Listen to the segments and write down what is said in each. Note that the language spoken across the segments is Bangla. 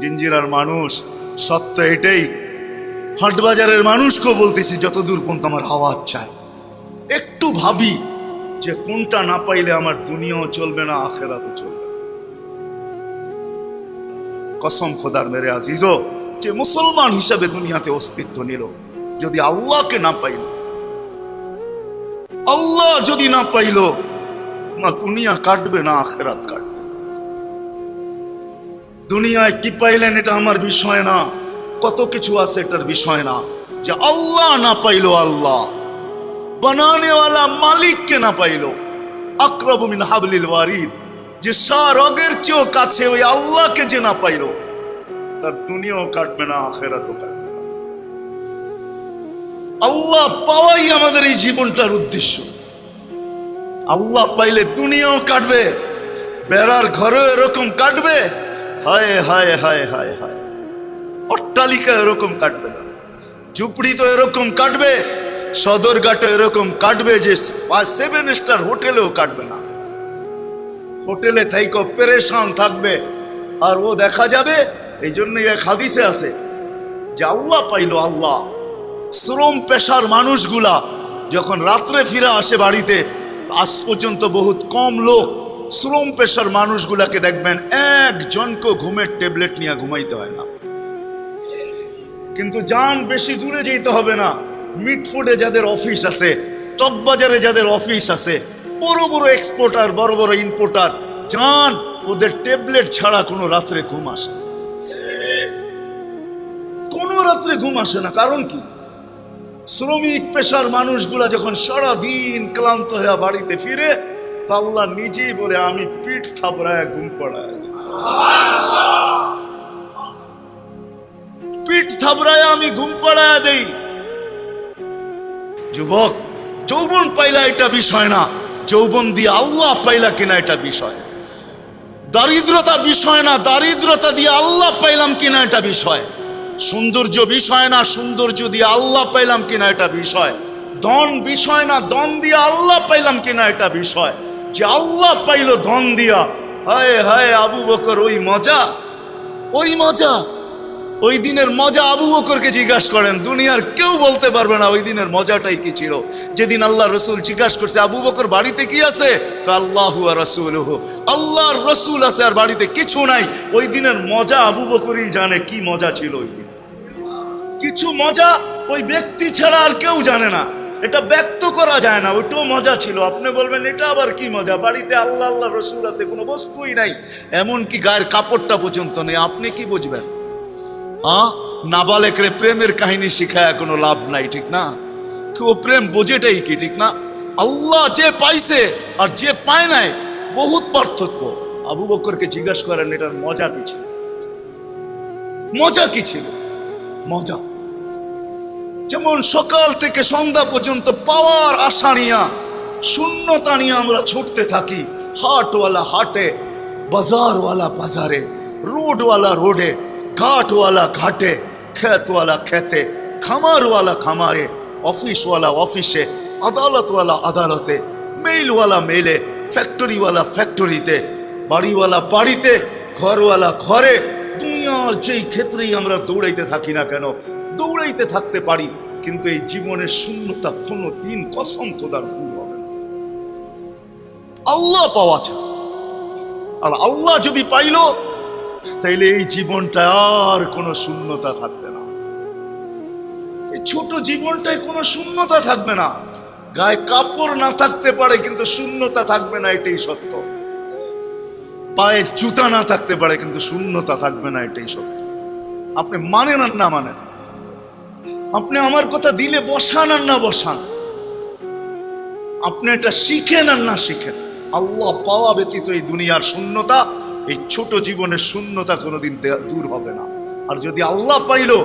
জিঞ্জিরার মানুষ, সত্য এটাই। হাটবাজারের মানুষকেও বলতেছি, যতদূর পর্যন্ত আমার আওয়াজ চায় একটু ভাবি যে কোনটা না পাইলে আমার দুনিয়াও চলবে না, আখেরাতও চলবে কসম খোদার মেরে আজিজ যে মুসলমান হিসাবে দুনিয়াতে অস্তিত্ব নিল, যদি আল্লাহকে না পাইল। আল্লাহ যদি না পাইল, না দুনিয়া কাটবে, না আখেরাত কাটবে। দুনিয়ায় কি পাইলেন এটা আমার বিষয় না। কত কিছু আছে এটার বিষয় না। যে আল্লাহ না পাইলো আল্লাহ, বানানেওয়ালা মালিককে না পাইলো। আক্রব মিন হাবলিল ওয়ারিদ, যে সারগের চেয়েও কাছে ওই আল্লাহকে যে না পাইলো, তার দুনিয়াও কাটবে না, আখেরাতও কাটবে না। আল্লাহ পাওয়াই আমাদের এই জীবনটার উদ্দেশ্য। আল্লাহ পাইলে দুনিয়াও কাটবে, বেড়ার ঘরেও এরকম কাটবে হায় হায় হায় হায় হায়। অট্টালিকা এরকম কাটবে না। ঝুপড়ি তো এরকম কাটবে সদরঘাটে এরকম কাটবে যে সেভেন স্টার হোটেলেও কাটবে না। হোটেলে থাইকো পেরেশান থাকবে, আর ও দেখা যাবে এই জন্যই এক হাদিসে আছে যে আল্লাহ পাইলো আল্লাহ। শ্রম পেশার মানুষগুলা যখন রাত্রে ফিরে আসে বাড়িতে, আজ পর্যন্ত বহুত কম লোক শ্রম পেশার মানুষগুলাকে দেখবেন একজনকে ঘুমের ট্যাবলেট নিয়ে ঘুমাইতে হয় না। কিন্তু যান বেশি দূরে যেতে হবে না। মিটফুডে যাদের অফিস আছে, চকবাজারে যাদের অফিস আছে, বড় বড় এক্সপোর্টার বড় বড় ইম্পোর্টার যান, ওদের ট্যাবলেট ছাড়া কোনো রাত্রে ঘুম আসে কোনো রাত্রে ঘুম আসে না, কারণ কি? শ্রমিক পেশার মানুষগুলা যখন সারা দিন ক্লান্ত হয়ে বাড়িতে ফিরে তা নিজেই বলে আমি পিঠ থাপড়ায় ঘুম পড়ায় পিঠ থাপড়ায় আমি ঘুম পড়ায় দেই। যুবক, যৌবন পাইলা এটা বিষয় না। যৌবন দিয়ে আল্লাহ পাইলা কিনা এটা বিষয়। দারিদ্রতা বিষয় না, দারিদ্রতা দিয়ে আল্লাহ পাইলাম কিনা এটা বিষয়। সৌন্দর্য বিষয় না, সৌন্দর্য দিয়ে আল্লাহ পাইলাম কিনা এটা বিষয়। ধন বিষয় না, ধন দিয়ে আল্লাহ পাইলাম কিনা এটা বিষয়। যে আল্লাহ পাইলো ধন দিয়া। হায় হায়, আবু বকর, ওই মজা। ওই মজা। ওই দিনের মজা আবু বকরকে জিজ্ঞাসা করেন, দুনিয়ার কেউ বলতে পারবে না ওই দিনের মজাটাই কি ছিল? যেদিন আল্লাহ রসুল জিজ্ঞাসা করছে, আবু বকর, বাড়িতে কি আছে? আল্লাহ রসুল আল্লাহর রসুল আছে আর বাড়িতে কিছু নাই। ওই দিনের মজা আবু বকরই জানে কি মজা ছিল ওই দিন। কিছু মজা ওই ব্যক্তি ছাড়া আর কেউ জানে না। এটা ব্যক্ত করা যায় না ওইটাও মজা ছিল। আপনি বলবেন, এটা আবার কি মজা? বাড়িতে আল্লাহ আল্লাহ, রসুল আছে, কোনো বস্তুই নাই। এমনকি গায়ের কাপড়টা পর্যন্ত নেই। আপনি কি বুঝবেন? হ্যাঁ নাবালেকরে প্রেমের কাহিনী শিখায় কোনো লাভ নাই, ঠিক না? ও প্রেম বোঝেটাই কি, ঠিক না? আল্লাহ যে পাইছে আর যে পায় নাই, বহুত পার্থক্য। আবু বকরকে জিজ্ঞাসা করেন, এটার মজা কি ছিল? মজা কি ছিল? মজা। যেমন সকাল থেকে সন্ধ্যা পর্যন্ত পাওয়ার আশা নিয়া, শূন্যতা নিয়ে আমরা ছুটতে থাকি। হাটওয়ালা হাটে, বাজারওয়ালা বাজারে, রোডওয়ালা রোডে, ঘাটওয়ালা ঘাটে, ক্ষেতওয়ালা খেতে খামারওয়ালা খামারে, অফিসওয়ালা অফিসে, আদালতওয়ালা আদালতে, মেইলওয়ালা মেইলে, ফ্যাক্টরিওয়ালা ফ্যাক্টরিতে, বাড়িওয়ালা বাড়িতে, ঘরওয়ালা ঘরে, দুনিয়ার যেই ক্ষেত্রেই আমরা দৌড়াইতে থাকি না কেন দৌড়াইতে থাকতে পারি, কিন্তু এই জীবনের শূন্যতা কোনো দিন কসম খোদার দূর হবে না। আল্লাহ পাওয়া যায় আর আল্লাহ যদি পাইলো, তাইলে এই জীবনটা আর কোনো শূন্যতা থাকবে না। এই ছোট জীবনটায় কোনো শূন্যতা থাকবে না। গায়ে কাপড় না থাকতে পারে, কিন্তু শূন্যতা থাকবে না, এটাই সত্য। পায়ে জুতা না থাকতে পারে, কিন্তু শূন্যতা থাকবে না, এটাই সত্য। আপনি মানেন আর না মানেন? আপনি আমার কথা দিলে বসান আর না বসান? আপনি এটা শিখেন আর না শিখেন? আল্লাহ পাওয়া ব্যতীত এই দুনিয়ার শূন্যতা, এই ছোট জীবনের শূন্যতা কোনোদিন দূর হবে না। আর যদি আল্লাহ পাইলো,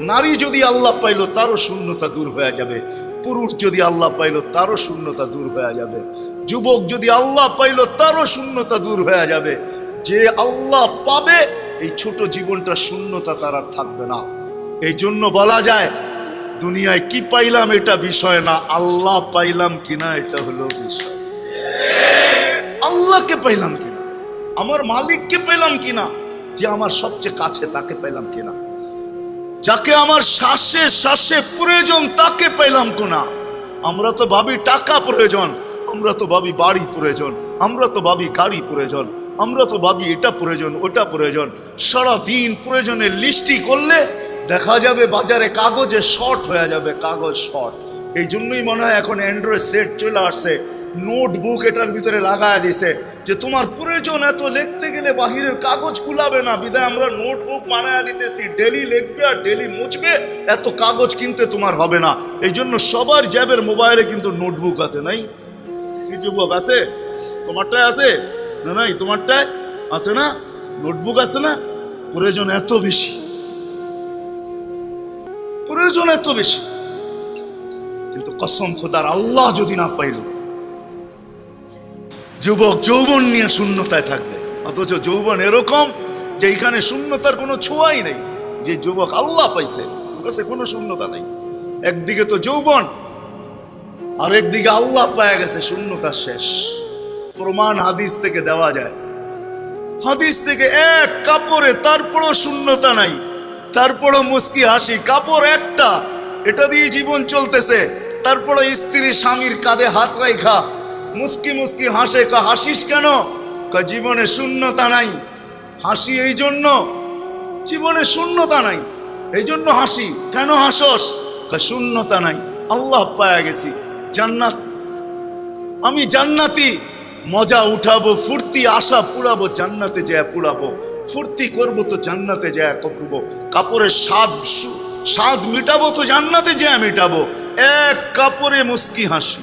নারী যদি আল্লাহ পাইলো, তারও শূন্যতা দূর হয়ে যাবে। পুরুষ যদি আল্লাহ পাইলো, তারও শূন্যতা দূর হয়ে যাবে। যুবক যদি আল্লাহ পাইলো, তারও শূন্যতা দূর হয়ে যাবে। যে আল্লাহ পাবে, এই ছোট জীবনটা শূন্যতা তার আর থাকবে না। এই জন্য বলা যায় দুনিয়ায় কি পাইলাম এটা বিষয় না, আল্লাহ পাইলাম কিনা এটা হলো বিষয়। আল্লাহকে পাইলাম কিনা, আমার মালিককে পেলাম কিনা, যে আমার সবচেয়ে কাছে তাকে পেলাম কিনা, যাকে আমার শ্বাসে শ্বাসে প্রয়োজন তাকে পেলাম কোনা, আমরা তো ভাবি টাকা প্রয়োজন, আমরা তো ভাবি বাড়ি প্রয়োজন, আমরা তো ভাবি গাড়ি প্রয়োজন, আমরা তো ভাবি এটা প্রয়োজন, ওটা প্রয়োজন, সারাদিন প্রয়োজনের লিস্টি করলে দেখা যাবে বাজারে কাগজে শর্ট হয়ে যাবে, কাগজ শর্ট এই জন্যই মনে হয় এখন অ্যান্ড্রয়েড সেট চলে আসছে। নোটবুক এটার ভিতরে লাগায় দিছে যে তোমার প্রয়োজন এত লিখতে গেলে বাহিরের কাগজ কুলাবে না। বিদায়, আমরা নোটবুক বানায় দিতেছি। ডেলি লিখবে আর ডেলি মুছবে, এত কাগজ কিনতে তোমার হবে না। এই জন্য সবার জ্যাবের মোবাইলে কিন্তু নোটবুক আছে, নাই? কি যুবক, আছে? তোমারটায় আছে? না, নাই? তোমারটায় আছে না? নোটবুক আছে না? প্রয়োজন এত বেশি। প্রয়োজন এত বেশি। কিন্তু কসম খোদার আল্লাহ যদি না পাইল, যুবক যৌবন নিয়ে শূন্যতায় থাকবে। অথচ যৌবন এরকম যে এখানে শূন্যতার কোনো ছোঁয়াই নেই, যে যুবক আল্লাহ পাইছে কাছে কোনো শূন্যতা নেই। একদিকে তো যৌবন আর একদিকে আল্লাহ পায়া গেছে, শূন্যতা শেষ। প্রমাণ হাদিস থেকে দেওয়া যায়। হাদিস থেকে এক কাপড়ে তারপরও শূন্যতা নাই। তারপরও মুস্কি হাসি, কাপড় একটা, এটা দিয়ে জীবন চলতেছে। তারপরও স্ত্রী স্বামীর কাঁধে হাত রাইখা, মুস্কি মুস্কি হাসে, কা, হাসিস কেন? কয় জীবনে শূন্যতা নাই। হাসি এই জন্য, জীবনে শূন্যতা নাই। এই জন্য হাসি, কেন হাসস? কয় শূন্যতা নাই। আল্লাহ পায়া গেছি। জান্নাত, আমি জান্নাতি, মজা উঠাবো, ফুর্তি, আশা পুড়াবো জান্নাতে যায় পুড়াবো ফুর্তি করব তো জান্নাতে যায় করব কাপড়ের স্বাদ স্বাদ মিটাবো তো জান্নাতে যায় মিটাবো। এক কাপড়ে মুস্কি হাসি।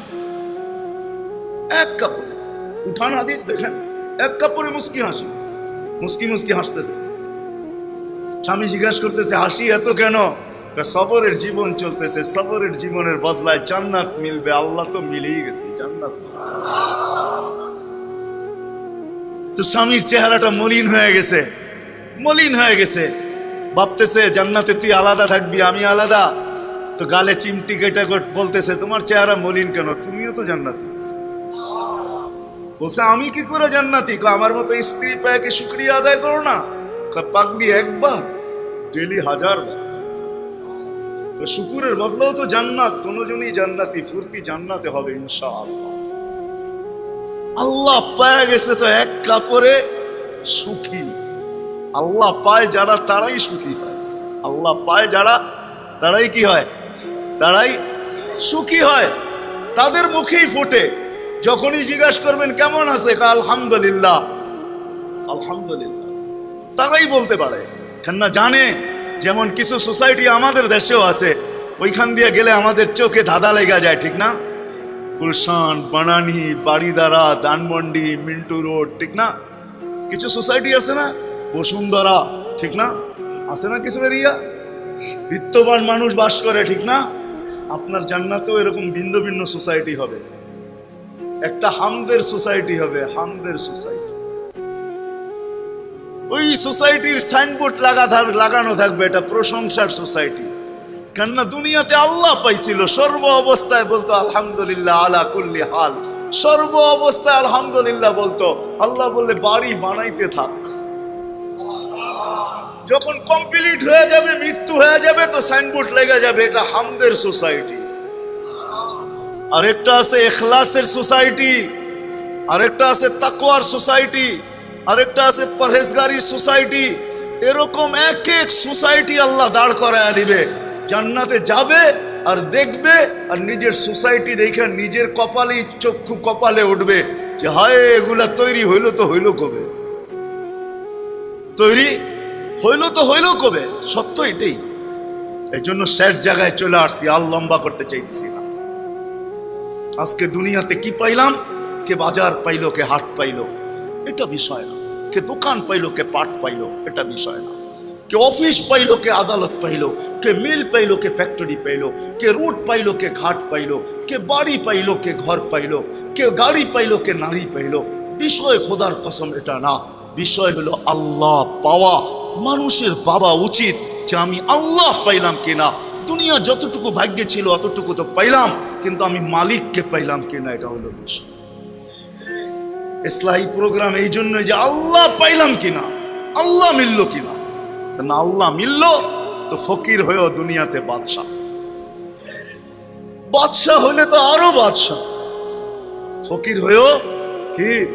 এক কাপড়ে। উঠান আদিস দেখেন। এক কাপড়ে মুস্কি হাসি। মুস্কি মুস্কি হাসতেছে। স্বামী জিজ্ঞাসা করতেছে, হাসি এত কেন? সবরের জীবন চলতেছে। সবরের জীবনের বদলায় জান্নাত মিলবে। আল্লাহ তো মিলেই গেছে, জান্নাত তো স্বামীর চেহারাটা মলিন হয়ে গেছে। মলিন হয়ে গেছে। ভাবতেছে, জান্নাতে তুই আলাদা থাকবি, আমি আলাদা। তো গালে চিমটি কেটে বলতেছে, তোমার চেহারা মলিন কেন? তুমিও তো জান্নাতি। বলছে, আমি কি করে জান্নাতি? আমার মতো স্ত্রী পায় কি শুক্রিয়া আদায় করো না? পাগলি একবার, ডেলি হাজার শুকুরের বদলাও তো জান্নাত, কোনোজনই জান্নাতি, ফুর্তি জান্নাতে হবে, ইনশাআল্লাহ। আল্লাহ পায় গেছে তো এক কাপড়ে সুখী। আল্লাহ পায় যারা তারাই সুখী হয়। আল্লাহ পায় যারা তারাই কি হয়? তারাই সুখী হয়। তাদের মুখেই ফোটে। যখনই জিজ্ঞাসা করবেন, কেমন আছে? আলহামদুলিল্লাহ। আলহামদুলিল্লাহ। তারাই বলতে পারে। কেননা জানে, যেমন কিছু সোসাইটি আমাদের দেশেও আছে, ওইখান দিয়ে গেলে আমাদের চোখে ধাঁধা লেগে যায়, ঠিক না? গুলশান, বানানি, বাড়িদারা দানমন্ডি মিন্টু রোড, ঠিক না? কিছু সোসাইটি আছে না? বসুন্ধরা, ঠিক না? আছে না কিছু এরিয়া? বিত্তবান মানুষ বাস করে, ঠিক না? আপনার জান্নাতেও এরকম ভিন্ন ভিন্ন সোসাইটি হবে। একটা হামদের সোসাইটি হবে, হামদের সোসাইটি। ওই সোসাইটির সাইনবোর্ড লাগা লাগানো থাকবে, এটা প্রশংসার সোসাইটি। কেননা দুনিয়াতে আল্লাহ পাইছিল। সর্ব অবস্থায় বলতো, আলহামদুলিল্লাহ আলা কুল্লি হাল। সর্ব অবস্থায় আলহামদুলিল্লাহ বলতো, আল্লাহ বললে বাড়ি বানাইতে থাক। যখন কমপ্লিট হয়ে যাবে, মৃত্যু হয়ে যাবে, তো সাইনবোর্ড লেগে যাবে, এটা হামদের সোসাইটি। আরেকটা আছে এখলাসের সোসাইটি, আরেকটা আছে তাকওয়ার সোসাইটি, আরেকটা আছে পরহেজগারির সোসাইটি। এরকম এক এক সোসাইটি আল্লাহ দাঁড় করায় দিবে। জান্নাতে যাবে আর দেখবে আর নিজের সোসাইটি দেখে নিজের কপালেই চক্ষু কপালে উঠবে যে, হায়, এগুলা তৈরি হইল তো হইল কবে? তৈরি হইল তো হইল কবে? সত্য এটাই। এই জন্য শেষ জায়গায় চলে আসছি, আর লম্বা করতে চাইতেছি না। আজকে দুনিয়াতে কি পাইলাম? কে বাজার পাইলো, কে হাট পাইলো, এটা বিষয় না। কে দোকান পাইলো, কে পাট পাইলো, এটা বিষয় না। কে অফিস পাইলো কে আদালত পাইলো কে মিল পাইলো কে ফ্যাক্টরি পাইলো কে রুট পাইলো কে ঘাট পাইলো কে বাড়ি পাইলো কে ঘর পাইলো কে গাড়ি পাইলো কে নারী পাইলো বিষয় খোদার কসম এটা না বিষয় হলো আল্লাহ পাওয়া মানুষের বাবা উচিত যে আমি আল্লাহ পাইলাম কিনা দুনিয়া যতটুকু ভাগ্যে ছিল অতটুকু তো পাইলাম কিন্তু আমি মালিককে পাইলাম কিনা এটা হলো বিষয় ইসলাহী প্রোগ্রাম এই জন্য যে আল্লাহ পাইলাম কিনা আল্লাহ মিলল কিনা না আল্লাহ মিলল? তো ফকির হয়েও দুনিয়াতে বাদশাহ। বাদশাহ হলে তো আরও বাদশাহ। ফকির হয়েও কি?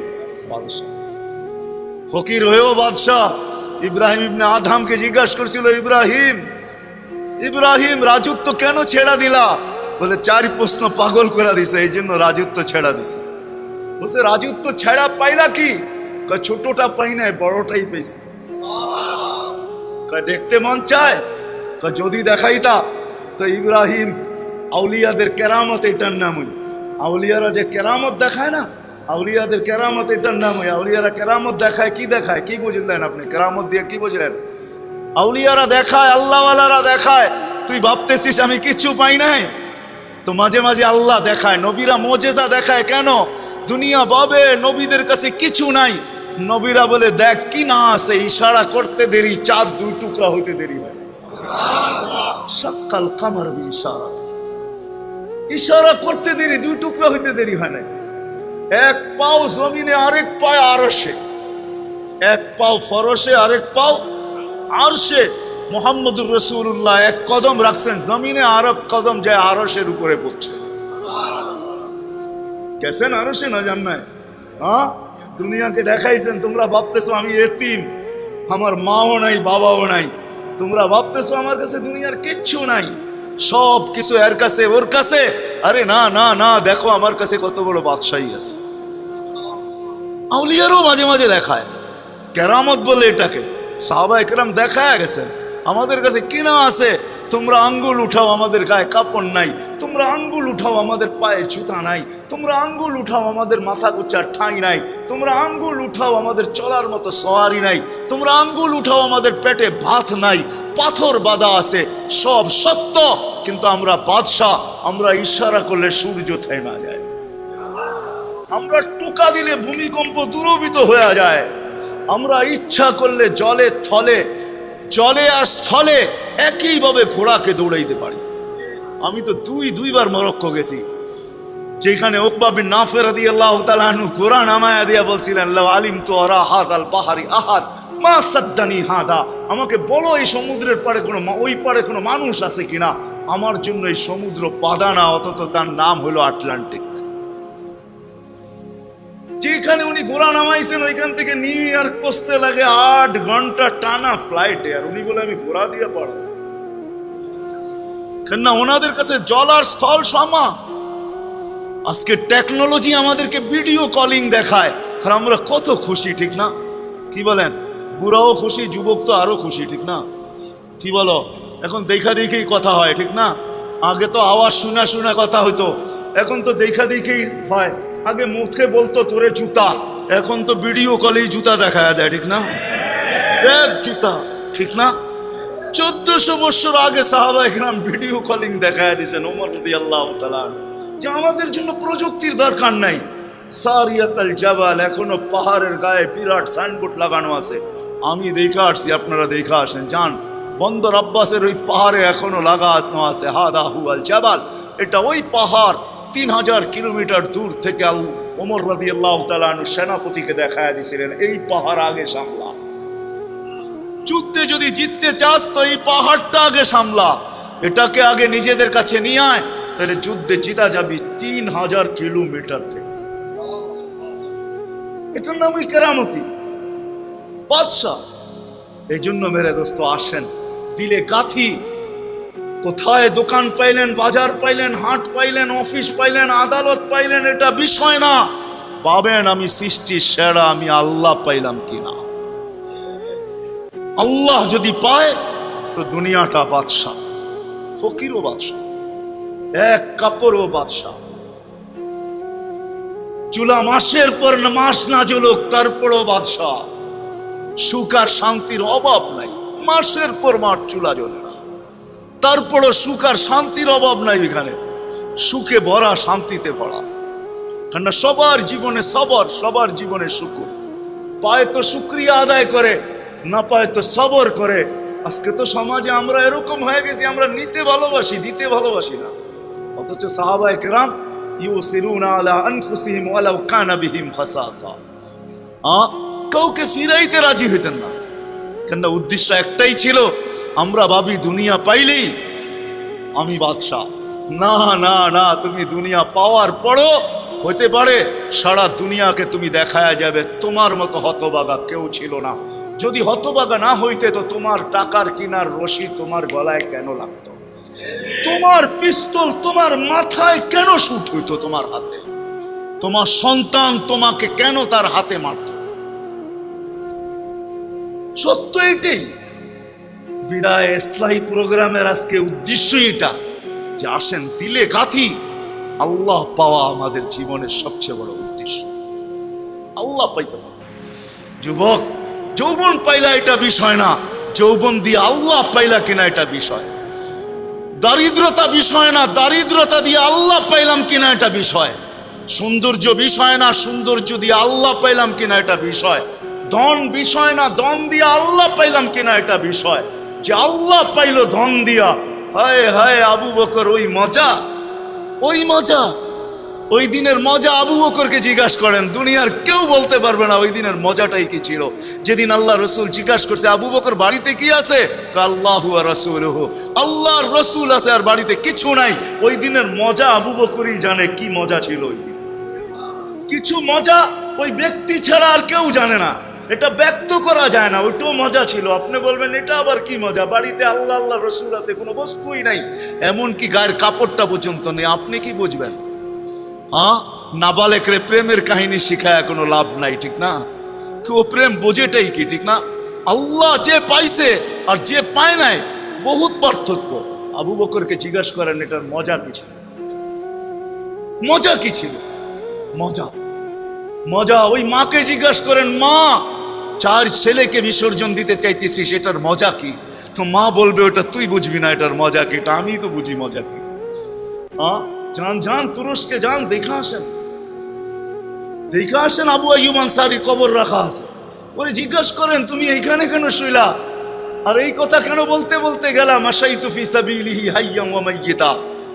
বাদশাহ। ফকির হয়েও বাদশাহ। ইব্রাহিম ইবনে আধামকে জিজ্ঞাসা করছিল, ইব্রাহিম ইব্রাহিম, রাজত্ব কেন ছেড়া দিলা? বলে, চারি প্রশ্ন পাগল করে দিছে এই জন্য রাজত্ব ছেড়া দিছে। বলছে, রাজত্ব ছেড়া পাইলা কি? ছোটটা পাই নাই, বড়টাই কয় দেখতে মন চায় যদি দেখাইতা, তো ইব্রাহিম আউলিয়াদের কেরামত এটার নাম ওই আউলিয়ারা যে কেরামত দেখায় না, আউলিয়াদের কেরামত এটার নাম ওই আউলিয়ারা কেরামত দেখায়, কি দেখায়, কি বুঝলেন আপনি? কেরামত দিয়ে কি বুঝলেন? আউলিয়ারা দেখায়, আল্লাহওয়ালারা দেখায়, তুই ভাবতেছিস আমি কিচ্ছু পাই নাই? তো মাঝে মাঝে আল্লাহ দেখায়, নবীরা মোজেজা দেখায় কেন? দুনিয়া ভাবে নবীদের কাছে কিছু নাই। নবীরা বলে, দেখ কি না আছে, ইশারা করতে দেরি, চাঁদ দুই টুকরা হইতে দেরি হয়। সকাল কামার ইশারা। ইশারা করতে দেরি, দুই টুকরা হইতে দেরি হয় না এক পাও জমিনে আরেক পায় আরসে এক পাও ফরসে আরেক পাও আরশে। মোহাম্মদুর রসুল্লাহ এক কদম রাখছেন জমিনে আর এক কদম যায় আরসের উপরে পড়ছে। কেসেন আরসে না জান্নায় হ্যাঁ? দুনিয়াকে দেখাইছেন, তোমরা ভাবতেছো আমি এতিম, আমার মাও নাই, বাবাও নাই। তোমরা ভাবতেছো আমার কাছে দুনিয়ার কিচ্ছু নাই, সব কিছু এর কাছে, ওর কাছে। আরে না না না, দেখো আমার কাছে কত বড় বাদশাহী আছে। আউলিয়ারও মাঝে মাঝে দেখায়, কেরামত বলে এটাকে। সাহাবা একরাম দেখায় গেছেন, আমাদের কাছে কিনা আছে, তোমরা আঙ্গুল উঠাও আমাদের গায়ে কাপড় নাই, তোমরা আঙ্গুল উঠাও আমাদের পায়ে জুতা নাই তোমরা আঙ্গুল উঠাও, আমাদের মাথা গুচ্ছার ঠাঁই নাই। তোমরা আঙ্গুল উঠাও, আমাদের চলার মতো সওয়ারি নাই। তোমরা আঙ্গুল উঠাও, আমাদের পেটে ভাত নাই। পাথর বাঁধা আছে, সব সত্য। কিন্তু আমরা বাদশাহ, আমরা ইশারা করলে সূর্য থেমা যায়। আমরা টোকা দিলে ভূমিকম্প দূরবিত হয়ে যায়। আমরা ইচ্ছা করলে জলে, থলে, জলে আর স্থলে একইভাবে ঘোড়াকে দৌড়াইতে পারি। আমি তো দুই, দুইবার মরক্কো গেছি। যেখানে ওকবা বিন নাফের দিয়ে আল্লাহ তালাহনু কোরআন আমায়া দিয়া বলছিলেন আলিম তো আরা হাত আল পাহাড়ি আহাদ, মা সাদ্দানি হাদা। আমাকে বলো, এই সমুদ্রের পাড়ে কোনো ওই পাড়ে কোনো মানুষ আছে কিনা? আমার জন্য এই সমুদ্র পাদানা, অথচ তার নাম হলো আটলান্টিক। যেখানে উনি ঘোড়া নামাইছেন ওইখান থেকে নিউ ইয়র্ক পৌঁছতে লাগে আট ঘণ্টা টানা ফ্লাইটে, আর উনি বলে, আমি ঘোড়া দিয়ে পারব কেননা ওনাদের কাছে জল আর স্থল সমান। আজকে টেকনোলজি আমাদেরকে ভিডিও কলিং দেখায়, আর আমরা কত খুশি, ঠিক না? কি বলেন? বুড়াও খুশি, যুবক তো আরও খুশি, ঠিক না? কি বলো? এখন দেখা দেখেই কথা হয়, ঠিক না? আগে তো আওয়াজ শোনা শোনা কথা হতো এখন তো দেখা দেখেই হয়। আগে মুখে বলতো, তোরে জুতা। এখন তো ভিডিও কলেই জুতা দেখা দেয়, ঠিক না? দেখ জুতা, ঠিক না? চোদ্দশো বছর আগে সাহাবা একরাম ভিডিও কলিং দেখায় দিয়েছেন ওমর আল্লাহ যে আমাদের জন্য প্রযুক্তির দরকার নাই। সারিয়াতাল জাবাল, এখনও পাহাড়ের গায়ে বিরাট সাইনবোর্ড লাগানো আছে। আমি দেখে আসছি, আপনারা দেখে আসেন। যান বন্দর আব্বাসের ওই পাহাড়ে এখনও লাগানো আছে, হাদা হুয়াল জাবাল। এটা ওই পাহাড় তিন হাজার কিলোমিটার দূর থেকে আল ওমর রদি আল্লাহ তালু সেনাপতিকে দেখায় দিয়েছিলেন এই পাহাড় আগে সামলা। যুদ্ধে যদি জিততে চাস, তো এই পাহাড়টা আগে সামলা। এটাকে আগে নিজেদের কাছে নিয়ে আয়। তাহলে যুদ্ধে জিতা যাবি তিন হাজার কিলোমিটার থেকে। এটার নামই কেরামতি। বাদশাহ এই জন্য মেরে দোস্ত আসেন। দিলে গাথি। কোথায় দোকান পাইলেন, বাজার পাইলেন, হাট পাইলেন, অফিস পাইলেন, আদালত পাইলেন, এটা বিষয় না। পাবেন আমি সৃষ্টির সেরা, আমি আল্লাহ পাইলাম কিনা। আল্লাহ যদি পায়, তো দুনিয়াটা বাদশাহ, ফকিরও বাদশাহ। এক কাপড় ও বাদশাহ। চুলা মাসের পর মাস না জ্বলুক তারপরও বাদশাহ। সুখ আর শান্তির অভাব নাই, মাসের পর মাস চুলা জ্বলে না। তারপরও সুখ আর শান্তির অভাব নাই এখানে। সুখে ভরা, শান্তিতে ভরা। কেননা সবার জীবনে সবর, সবার জীবনে সুখ। পায় তো শুক্রিয়া আদায় করে, না পায় তো সবর করে। আজকে তো সমাজে আমরা এরকম হয়ে গেছি, আমরা নিতে ভালোবাসি, দিতে ভালোবাসি না। অথচ সাহাবা একরাম ইউসিরুনা আলা আনফুসিহিম ওয়ালাউ কানা বিহিম খাসাসা। কাউকে ফিরাইতে রাজি হইতেন না। কেননা উদ্দেশ্য একটাই ছিল, আমরা ভাবি দুনিয়া পাইলেই আমি বাদশাহ। না না না, তুমি দুনিয়া পাওয়ার পরও হতে পারে, সারা দুনিয়াকে তুমি দেখায়া যাবে, তোমার মতো হতবাগা কেউ ছিল না। যদি হতবাগা না হইতে, তো তোমার টাকার কিনার রশি তোমার গলায় কেন লাগতো তোমার পিস্তল তোমার মাথায় কেন শুট হইতো তোমার হাতে? তোমার সন্তান তোমাকে কেন তার হাতে মারত? সত্য এটাই। বিদায় ইসলাহী প্রোগ্রামের আজকে উদ্দেশ্য এটা যে আসেন দিলে গাথি। আল্লাহ পাওয়া আমাদের জীবনের সবচেয়ে বড় উদ্দেশ্য। আল্লাহ পাইতে যুবক, যৌবন পাইলা এটা বিষয় না। যৌবন দিয়ে আল্লাহ পাইলা কিনা এটা বিষয়। দারিদ্রতা বিষয় না, দারিদ্রতা দিয়ে আল্লাহ পাইলাম কিনা এটা বিষয়। সৌন্দর্য বিষয় না, সৌন্দর্য দিয়ে আল্লাহ পাইলাম কিনা এটা বিষয়। ধন বিষয় না, ধন দিয়ে আল্লাহ পাইলাম কিনা এটা বিষয়। যে আল্লাহ পাইল ধন দিয়া, হায় হায় আবু বকর, ওই মজা। ওই মজা। ওই দিনের মজা আবু বকরকে জিজ্ঞাসা করেন, দুনিয়ার কেউ বলতে পারবে না ওই দিনের মজাটাই কি ছিল? যেদিন আল্লাহ রসুল জিজ্ঞাসা করছে, আবু বকর বাড়িতে কি আছে? আল্লাহু রসুল আল্লাহর রসুল আছে আর বাড়িতে কিছু নাই। ওই দিনের মজা আবু বকরই জানে কি মজা ছিল ওই দিন। কিছু মজা ওই ব্যক্তি ছাড়া আর কেউ জানে না। এটা ব্যক্ত করা যায় না, ওইটাও মজা ছিল। আপনি বলবেন, এটা আবার কি মজা? বাড়িতে আল্লাহ আল্লাহ রসুল আছে, কোনো বস্তুই নাই। এমনকি গায়ের কাপড়টা পর্যন্ত নেই। আপনি কি বুঝবেন? হ্যাঁ নাবালেকরে প্রেমের কাহিনী শিখায় কোনো লাভ নাই, ঠিক না? ও প্রেম বোঝেটাই কি, ঠিক না? আল্লাহ যে পাইছে আর যে পায় নাই, বহুত পার্থক্য। আবু বকরকে জিজ্ঞাসা করেন, এটার মজা কি ছিল? মজা কি ছিল? মজা। মজা, ওই মাকে জিজ্ঞাসা করেন, মা, চার ছেলেকে বিসর্জন দিতে চাইতেছি সেটার মজা কি? তো মা বলবে, ওটা তুই বুঝবি না, এটার মজা কি? এটা আমি তো বুঝি মজা কি। হ্যাঁ যান যান তুরস্কে যান দেখা আসেন দেখা আসেন আবু আইয়ুব আনসারি কবর রাখা আছে ওরে জিজ্ঞাসা করেন তুমি এইখানে কেন শুইলা আর এই কথা কেন বলতে বলতে গেলাম আশাই তুফি সাবিলিহি ওয়া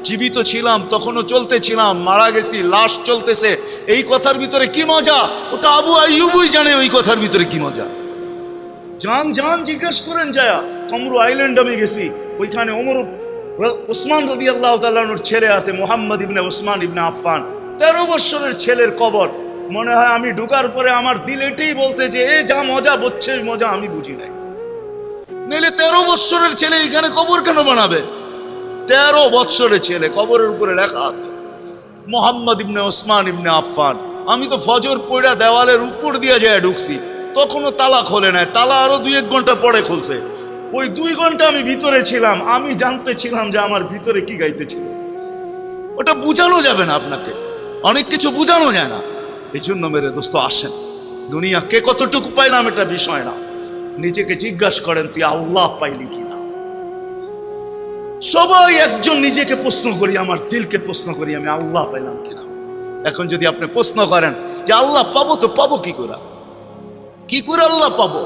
জীবিত ছিলাম, তখনও চলতেছিলাম মারা গেছি, লাশ চলতেছে এই কথার ভিতরে কি মজা? ওটা আবু আইয়ুবই জানে ওই কথার ভিতরে কি মজা। যান যান জিজ্ঞেস করেন যায়া, কমরু আইল্যান্ড আমি গেছি, ওইখানে ওমর ওসমান রদি আল্লাহ তাল্লাহর ছেলে আছে মোহাম্মদ ইবনে ওসমান ইবনে আফফান। তেরো বৎসরের ছেলের কবর। মনে হয় আমি ঢুকার পরে আমার দিল এটাই বলছে যে, এ, যা মজা বচ্ছে মজা, আমি বুঝি নাই। নইলে তেরো বৎসরের ছেলে এখানে কবর কেন বানাবে? তেরো বৎসরের ছেলে, কবরের উপরে লেখা আছে, মোহাম্মদ ইবনে ওসমান ইবনে আফফান। আমি তো ফজর পড়া দেওয়ালের উপর দিয়ে যায় ঢুকছি, তখনও তালা খোলে নাই, তালা আরও দুই এক ঘণ্টা পরে খুলছে। ওই দুই ঘণ্টা আমি ভিতরে ছিলাম, আমি জানতে ছিলাম যে আমার ভিতরে কি গাইতেছিল। ওটা বুঝানো যাবে না আপনাকে। অনেক কিছু বুঝানো যায় না। এই জন্য মেরে দোস্ত, আসেন। দুনিয়া কে কতটুকু পাইলাম এটা বিষয় না। নিজেকে জিজ্ঞাসা করেন, তুই আল্লাহ পাইলি কিনা? সবাই একজন নিজেকে প্রশ্ন করি, আমার দিলকে প্রশ্ন করি, আমি আল্লাহ পাইলাম কিনা? এখন যদি আপনি প্রশ্ন করেন যে আল্লাহ পাবো তো পাবো কি করে? কি করে আল্লাহ পাবো?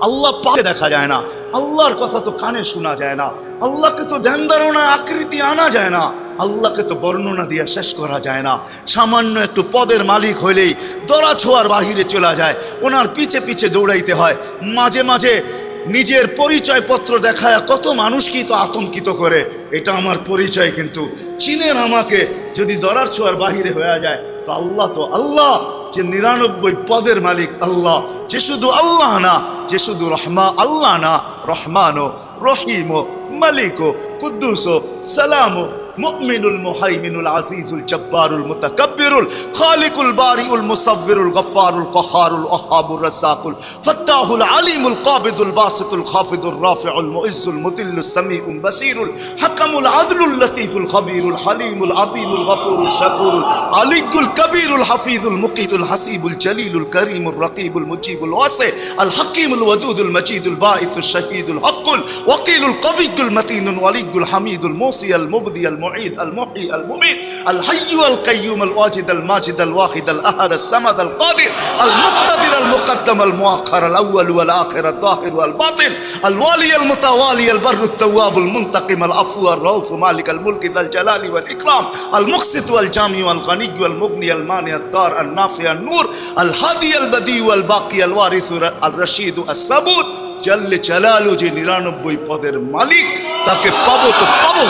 আল্লাহ পাবে দেখা যায় না। আল্লাহর কথা তো কানে শোনা যায় না। আল্লাহকে তো ধ্যান ধারণা, আকৃতি আনা যায় না। আল্লাহকে তো বর্ণনা দিয়ে শেষ করা যায় না। সামান্য একটু পদের মালিক হইলেই দরা ছোঁয়ার বাহিরে চলে যায়। ওনার পিছে পিছে দৌড়াইতে হয়। মাঝে মাঝে নিজের পরিচয়পত্র দেখায় কত মানুষকেই তো আতঙ্কিত করে। এটা আমার পরিচয় কিন্তু। চিনেন আমাকে যদি দরার ছোঁয়ার বাহিরে হয়ে যায়, তো আল্লাহ তো আল্লাহ। যে নিরানব্বই পদের মালিক আল্লাহ। যে শুধু আল্লাহ না, যে শুধু রহমা আল্লাহ না। রহমানো রহিমো মালিকো কুদ্দুসো সালামো مؤمن المهيمن العزيز الجبار المتكبر الخالق البارئ المصور الغفار القهار الوهاب الرزاق الفتاح العليم القابض الباسط الخافض الرافع المعز المذل السميع البصير الحكم العدل اللطيف الخبير الحليم العظيم الغفور الشكور العلي الكبير الحفيظ المقيت الحسيب الجليل الكريم الرقيب المجيب الواسع الحكيم الودود المجيد الباعث الشهيد الحق الوكيل القوي المتين الولي الحميد الموصي المبدي المعيد المحيي المميت الحي القيوم الواجد الماجد الواحد الأحد الصمد القادر المقتدر المقدم المؤخر الأول والآخر الظاهر والباطن الوالي المتوالي البر التواب المنتقم العفو الرؤوف مالك الملك ذا الجلال والإكرام المقسط والجامع والغني والمغني المانع الدار النافع النور الهادي البديع والباقي الوارث الرشيد الصبور জাল্লে চালালো যে নিরানব্বই পদের মালিক তাকে পাবো তো পাবো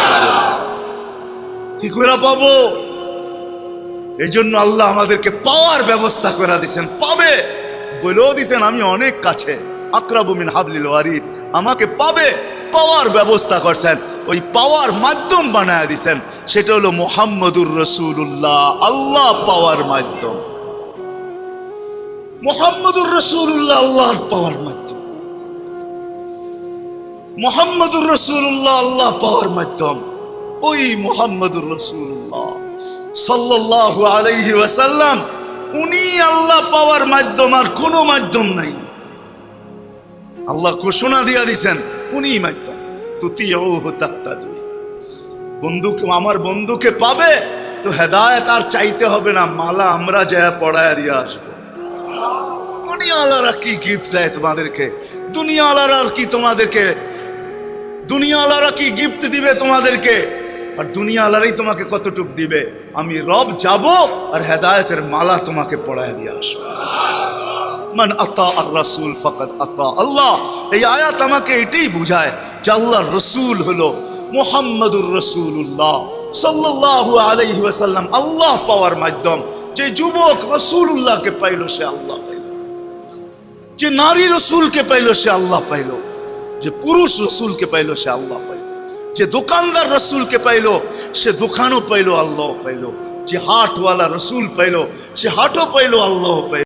কি করে? পাবো? এই জন্য আল্লাহ আমাদেরকে পাওয়ার ব্যবস্থা করে দিছেন পাবে। বলেও দিছেন আমি অনেক কাছে। আকরাবুমিন হাবলিল ওয়ারিদ। আমাকে পাবে। পাওয়ার ব্যবস্থা করছেন। ওই পাওয়ার মাধ্যম বানায় দিছেন সেটা হলো মোহাম্মদুর রসুল্লাহ আল্লাহ পাওয়ার মাধ্যম। মোহাম্মদুর রসুল্লাহ আল্লাহর পাওয়ার মাধ্যম। মোহাম্মদুর রসুল্লাহ আল্লাহ পাওয়ার মাধ্যম। ওই মোহাম্মদুর রসুল্লাহ সাল্লাল্লাহু আলাইহি ওয়াসাল্লাম, উনি আল্লাহ পাওয়ার মাধ্যম আর কোনো মাধ্যম নাই। আল্লাহ ঘোষণা দিয়া দিছেন উনি মাধ্যম। তাত্তাদু বন্ধুকে আমার বন্ধুকে পাবে, তো হেদায়েত আর চাইতে হবে না, মালা আমরা যায় পড়ায় দিয়ে আসব। দুনিয়াওয়ালারা কি গিফট দেয় তোমাদেরকে? দুনিয়াওয়ালারা আর কি তোমাদেরকে? দুনিয়াওয়ালারা কি গিফট দিবে তোমাদেরকে? আর দুনিয়াওয়ালারাই তোমাকে কতটুক দিবে? আমি রব যাব আর হেদায়তের মালা তোমাকে পড়ায় দিয়ে আসব। মান আতা আর রাসূল ফাকাদ আতা। আল্লাহ, এই আয়াত আমাকে এটাই বুঝায় যে আল্লাহ রসুল হলো মুহাম্মাদুর রসুল্লাহ সাল্লাল্লাহু আলাইহি ওয়াসাল্লাম আল্লাহ পাওয়ার মাধ্যম। যে যুবক রসুল্লাহকে পাইল, সে আল্লাহ পাইল। যে নারী রসুলকে পাইল, সে আল্লাহ পাইল। যে পুরুষ রসুলকে পাইল, সে আল্লাহ পাইল। যে দোকানদার রসুলকে পাইল, সে দোকানও পাইল আল্লাহ পাইল। যে হাটওয়ালা রসুল পাইল, সে হাটও পাইল আল্লাহ পাইল।